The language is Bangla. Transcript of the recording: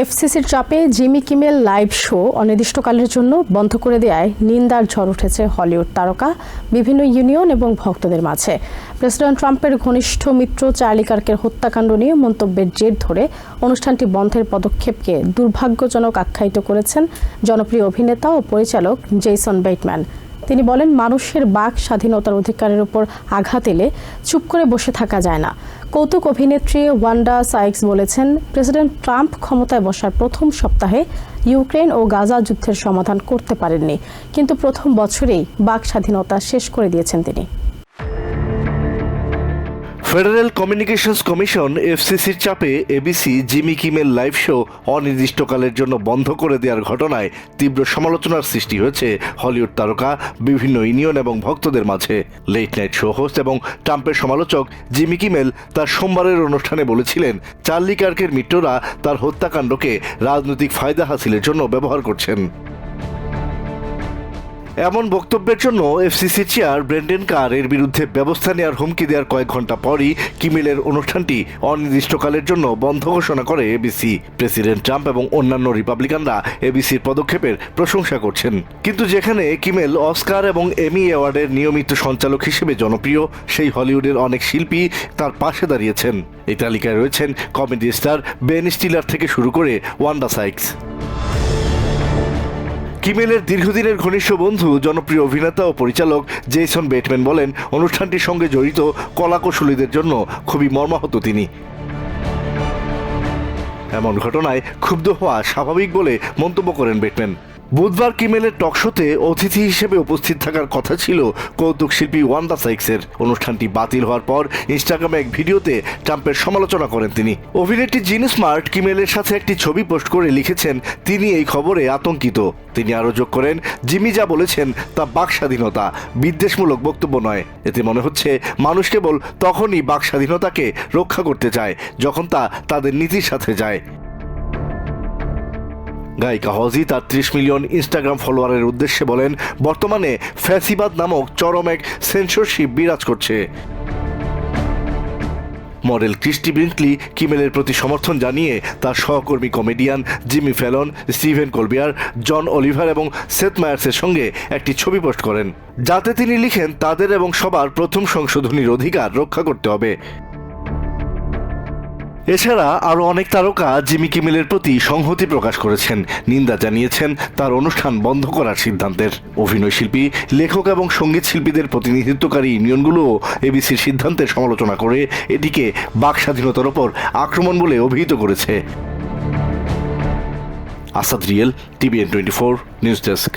এফসিসির চাপে জিমি কিমেল লাইভ শো অনির্দিষ্টকালের জন্য বন্ধ করে দেওয়ায় নিন্দার ঝড় উঠেছে হলিউড তারকা, বিভিন্ন ইউনিয়ন এবং ভক্তদের মাঝে। প্রেসিডেন্ট ট্রাম্পের ঘনিষ্ঠ মিত্র চার্লি কার্কের হত্যাকাণ্ড নিয়ে মন্তব্যের জের ধরে অনুষ্ঠানটি বন্ধের পদক্ষেপকে দুর্ভাগ্যজনক আখ্যায়িত করেছেন জনপ্রিয় অভিনেতা ও পরিচালক জেইসন বেটম্যান তিনি বলেন, মানুষের বাক স্বাধীনতার অধিকারের উপর আঘাত এলে চুপ করে বসে থাকা যায় না। কৌতুক অভিনেত্রী ওয়ান্ডা সাইক্স বলেছেন, প্রেসিডেন্ট ট্রাম্প ক্ষমতায় বসার প্রথম সপ্তাহে ইউক্রেন ও গাজা যুদ্ধের সমাধান করতে পারেননি। কিন্তু প্রথম বছরেই বাক স্বাধীনতা শেষ করে দিয়েছেন তিনি। ফেডারেল কমিউনিকেশনস কমিশন, এফসিসির চাপে ABC Jimmy Kimmel live show অনির্দিষ্টকালের জন্য বন্ধ করে দেওয়ার ঘটনায় তীব্র সমালোচনার সৃষ্টি হয়েছে হলিউড তারকা, বিভিন্ন ইউনিয়ন এবং ভক্তদের মাঝে। লেট নাইট শো হোস্ট এবং ট্রাম্পের সমালোচক জিমি কিমেল তার সোমবারের অনুষ্ঠানে বলেছিলেন, চার্লি কার্কের মিত্ররা তার হত্যাকাণ্ডকে রাজনৈতিক ফায়দা হাসিলের জন্য ব্যবহার করছেন। এমন বক্তব্যের জন্য এফসিসি চেয়ার ব্রেন্ডেন কার এর বিরুদ্ধে ব্যবস্থা নেওয়ার হুমকি দেওয়ার কয়েক ঘণ্টা পরই কিমেলের অনুষ্ঠানটি অনির্দিষ্টকালের জন্য বন্ধ ঘোষণা করে এবিসি প্রেসিডেন্ট ট্রাম্প এবং অন্যান্য রিপাবলিকানরা এবিসির পদক্ষেপের প্রশংসা করছেন। কিন্তু যেখানে কিমেল অস্কার এবং এমি অ্যাওয়ার্ডের নিয়মিত সঞ্চালক হিসেবে জনপ্রিয়, সেই হলিউডের অনেক শিল্পী তার পাশে দাঁড়িয়েছেন। এই তালিকায় রয়েছেন কমেডি স্টার বেন স্টিলার থেকে শুরু করে ওয়ান্ডা সাইক্স। কিমেলের দীর্ঘদিনের ঘনিষ্ঠ বন্ধু, জনপ্রিয় অভিনেতা ও পরিচালক জেসন বেটম্যান বলেন, অনুষ্ঠানটির সঙ্গে জড়িত কলাকুশলীদের জন্য খুবই মর্মাহত তিনি। এমন ঘটনায় ক্ষুব্ধ হওয়া স্বাভাবিক বলে মন্তব্য করেন বেটম্যান। বুধবার কিমেলের টকশোতে অতিথি হিসেবে উপস্থিত থাকার কথা ছিল কৌতুক শিল্পী ওয়ান্ডা সাইক্সের। অনুষ্ঠানটি বাতিল হওয়ার পর ইনস্টাগ্রামে এক ভিডিওতে ট্রাম্পের সমালোচনা করেন তিনি। অভিনেত্রী জিন স্মার্ট কিমেলের সাথে একটি ছবি পোস্ট করে লিখেছেন, তিনি এই খবরে আতঙ্কিত। তিনি আরও যোগ করেন, জিমি যা বলেছেন তা বাক স্বাধীনতা বিদ্বেষমূলক বক্তব্য নয়। এতে মনে হচ্ছে, মানুষ কেবল তখনই বাক স্বাধীনতাকে রক্ষা করতে চায়, যখন তা তাদের নীতির সাথে যায়। গায়িকা হজি তার ত্রিশ মিলিয়ন ইনস্টাগ্রাম ফলোয়ারের উদ্দেশ্যে বলেন, বর্তমানে ফ্যাসিবাদ নামক চরম এক সেন্সরশিপ বিরাজ করছে। মডেল ক্রিস্টি ব্রিঙ্কলি কিমেলের প্রতি সমর্থন জানিয়ে তার সহকর্মী comedian Jimmy Fallon, Stephen Colbert, John Oliver এবং সেথ মায়ার্সের সঙ্গে একটি ছবি পোস্ট করেন। যাতে তিনি লিখেন, তাদের এবং সবার প্রথম সংশোধনীর অধিকার রক্ষা করতে হবে। এছাড়া আরও অনেক তারকা জিমি কিমেলের প্রতি সংহতি প্রকাশ করেছেন। নিন্দা জানিয়েছেন তার অনুষ্ঠান বন্ধ করার সিদ্ধান্তের। অভিনয় শিল্পী, লেখক এবং সংগীত শিল্পীদের প্রতিনিধিত্বকারী ইউনিয়নগুলোও এবিসির সিদ্ধান্তের সমালোচনা করে এটিকে বাক স্বাধীনতার ওপর আক্রমণ বলে অভিহিত করেছে। Asad real, TVN twenty four, news desk.